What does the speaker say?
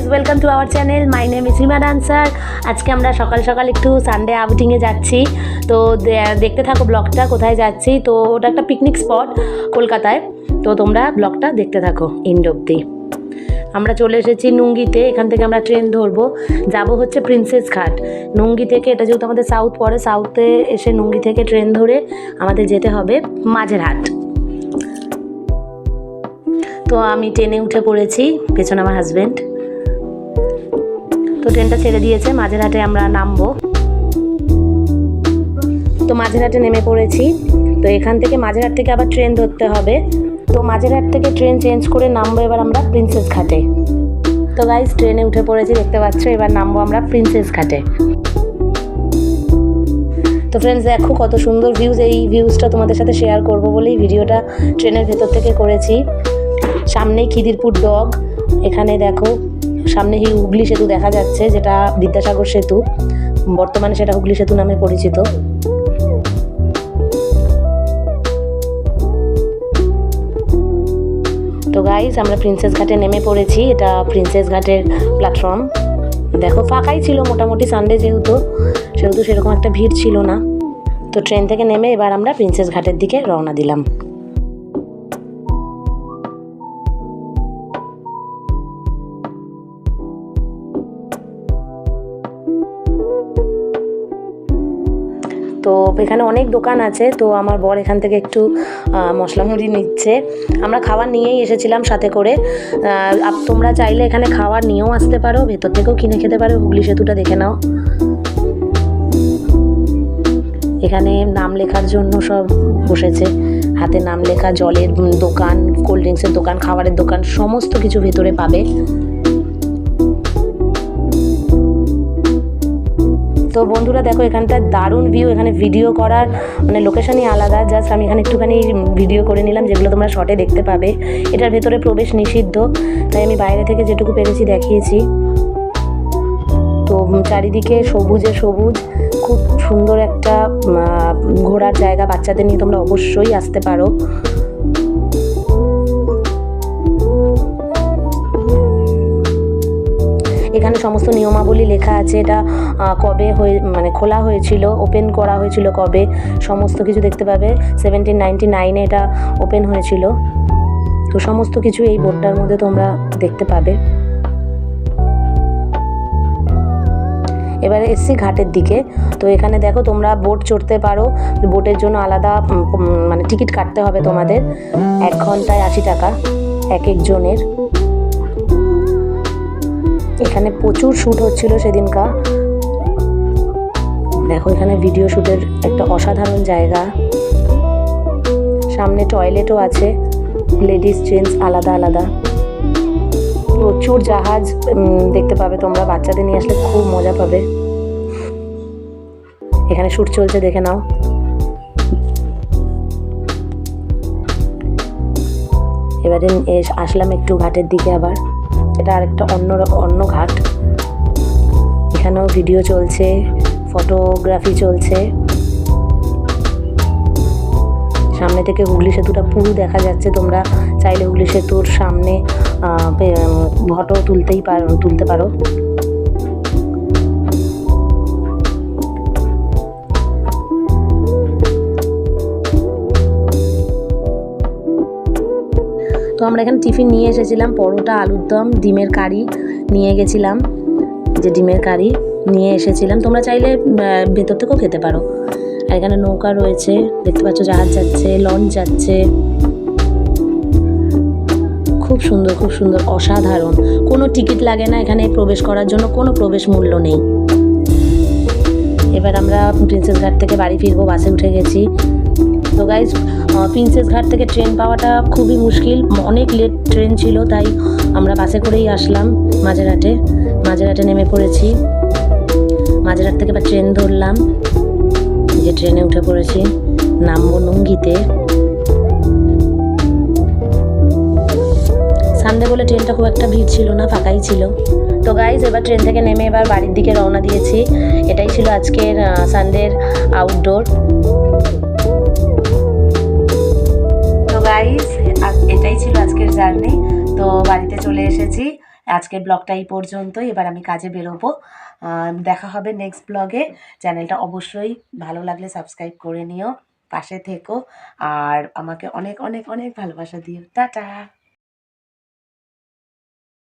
Guys welcome to our channel my name is Hima dancer আজকে আমরা সকাল সকাল একটু সানডে আউটিংয়ে যাচ্ছি। তো দেখতে থাকো ব্লগটা, কোথায় যাচ্ছি। তো ওটা একটা পিকনিক স্পট কলকাতায়। তো তোমরা ব্লগটা দেখতে থাকো এন্ড অব্দি আমরা চলে এসেছি নুঙ্গিতে, এখান থেকে আমরা ট্রেন ধরবো। যাব হচ্ছে প্রিন্সেস ঘাট। নুঙ্গি থেকে, এটা যেহেতু আমাদের সাউথ পড়ে সাউথে এসে নুঙ্গি থেকে ট্রেন ধরে আমাদের যেতে হবে মাঝেরহাট। তো আমি ট্রেনে উঠে পড়েছি, পেছনে আমার হাজবেন্ড তো ট্রেনটা ছেড়ে দিয়েছে, মাঝেরহাটে আমরা নামবো। তো মাঝেরহাটে নেমে পড়েছি। তো এখান থেকে মাঝেরহাট থেকে আবার ট্রেন ধরতে হবে। তো মাঝেরহাট থেকে ট্রেন চেঞ্জ করে নামবো এবার আমরা প্রিন্সেস ঘাটে। তো গাইজ ট্রেনে উঠে পড়েছি, দেখতে পাচ্ছ? এবার নামবো আমরা প্রিন্সেস ঘাটে। তো ফ্রেন্ডস দেখো কত সুন্দর ভিউজ এই ভিউজটা তোমাদের সাথে শেয়ার করব বলেই ভিডিওটা ট্রেনের ভেতর থেকে করেছি। সামনেই খিদিরপুর ডগ এখানে দেখো সামনে এই হুগলি সেতু দেখা যাচ্ছে, যেটা বিদ্যাসাগর সেতু। বর্তমানে সেটা হুগলি সেতু নামে পরিচিত। তো গাইস আমরা প্রিন্সেস ঘাটে নেমে পড়েছি। এটা প্রিন্সেস ঘাটের প্ল্যাটফর্ম দেখো, ফাঁকাই ছিল মোটামুটি সানডে যেহেতু, সেহেতু সেরকম একটা ভিড় ছিল না। তো ট্রেন থেকে নেমে এবার আমরা প্রিন্সেস ঘাটের দিকে রওনা দিলাম। তো এখানে অনেক দোকান আছে, তো আমার বর এখান থেকে একটু মশলা মুড়ি নিচ্ছে। আমরা খাবার নিয়েই এসেছিলাম সাথে করে। তোমরা চাইলে এখানে খাবার নিয়েও আসতে পারো, ভেতর থেকেও কিনে খেতে পারো, হুগলি সেতুটা দেখে নাও। এখানে নাম লেখার জন্য সব বসেছে। হাতে নাম লেখা, জলের দোকান, কোল্ড ড্রিঙ্কসের দোকান, খাবারের দোকান, সমস্ত কিছু ভেতরে পাবে। তো বন্ধুরা দেখো, এখানটা দারুণ ভিউ এখানে ভিডিও করার মানে লোকেশনই আলাদা। জাস্ট আমি এখানে একটুখানি ভিডিও করে নিলাম, যেগুলো তোমরা শর্টে দেখতে পাবে। এটার ভেতরে প্রবেশ নিষিদ্ধ, তাই আমি বাইরে থেকে যেটুকু পেরেছি দেখিয়েছি। তো চারিদিকে সবুজে সবুজ, খুব সুন্দর একটা ঘোরার জায়গা বাচ্চাদের নিয়ে তোমরা অবশ্যই আসতে পারো। এখানে সমস্ত নিয়মাবলী লেখা আছে, এটা কবে হয়ে মানে খোলা হয়েছিল ওপেন করা হয়েছিল কবে, সমস্ত কিছু দেখতে পাবে। সেভেন্টিন নাইনটি নাইনে এটা ওপেন হয়েছিল। তো সমস্ত কিছু এই বোর্ডটার মধ্যে তোমরা দেখতে পাবে। এবারে এসছি ঘাটের দিকে। তো এখানে দেখো তোমরা বোট চড়তে পারো। বোটের জন্য আলাদা মানে টিকিট কাটতে হবে তোমাদের। এক ঘন্টায় আশি টাকা এক একজনের এখানে প্রচুর শ্যুট হচ্ছিল সেদিনকা দেখো, এখানে ভিডিও শ্যুটের একটা অসাধারণ জায়গা। সামনে টয়লেটও আছে। লেডিস জেন্টস আলাদা আলাদা। প্রচুর জাহাজ দেখতে পাবে তোমরা। বাচ্চাদের নিয়ে আসলে খুব মজা পাবে। এখানে শ্যুট চলছে, দেখে নাও। এবারে আসলাম একটু ঘাটের দিকে আবার। এটা আরেকটা অন্য অন্য ঘাট। এখানেও ভিডিও চলছে ফটোগ্রাফি চলছে। সামনে থেকে হুগলি সেতুটা পুরো দেখা যাচ্ছে, তোমরা চাইলে হুগলি সেতুর সামনে ফটো তুলতেই পারো, তুলতে পারো। তো আমরা এখানে টিফিন নিয়ে এসেছিলাম, পরোটা, আলুর দম, ডিমের কারি নিয়ে গেছিলাম। যে ডিমের কারি নিয়ে এসেছিলাম। তোমরা চাইলে ভেতর থেকেও খেতে পারো। আর এখানে নৌকা রয়েছে, দেখতে পাচ্ছ জাহাজ যাচ্ছে, লঞ্চ যাচ্ছে। খুব সুন্দর খুব সুন্দর, অসাধারণ। কোনো টিকিট লাগে না এখানে প্রবেশ করার জন্য, কোনো প্রবেশ মূল্য নেই। এবার আমরা প্রিন্সেস ঘাট থেকে বাড়ি ফিরবো, বাসে উঠে গেছি। তো গাইজ প্রিন্সেস ঘাট থেকে ট্রেন পাওয়াটা খুবই মুশকিল। অনেক লেট ট্রেন ছিল, তাই আমরা বাসে করেই আসলাম মাঝেরহাটে। মাঝেরহাটে নেমে পড়েছি। মাঝেরহাট থেকে এবার ট্রেন ধরলাম। যে ট্রেনে উঠে পড়েছি। নামবো নুঙ্গিতে সানডে বলে ট্রেনটা খুব একটা ভিড় ছিল না, ফাঁকাই ছিল। তো গাইজ এবার ট্রেন থেকে নেমে এবার বাড়ির দিকে রওনা দিয়েছি। এটাই ছিল আজকের সানডের আউটডোর জার্নি তো বাড়িতে চলে এসেছি। আজকে ব্লগটা এই পর্যন্ত এবার আমি কাজে বেরোবো। দেখা হবে নেক্সট ব্লগে চ্যানেলটা অবশ্যই ভালো লাগলে সাবস্ক্রাইব করে নিও। পাশে থেকো। আর আমাকে অনেক অনেক অনেক ভালোবাসা দিও। টাটা!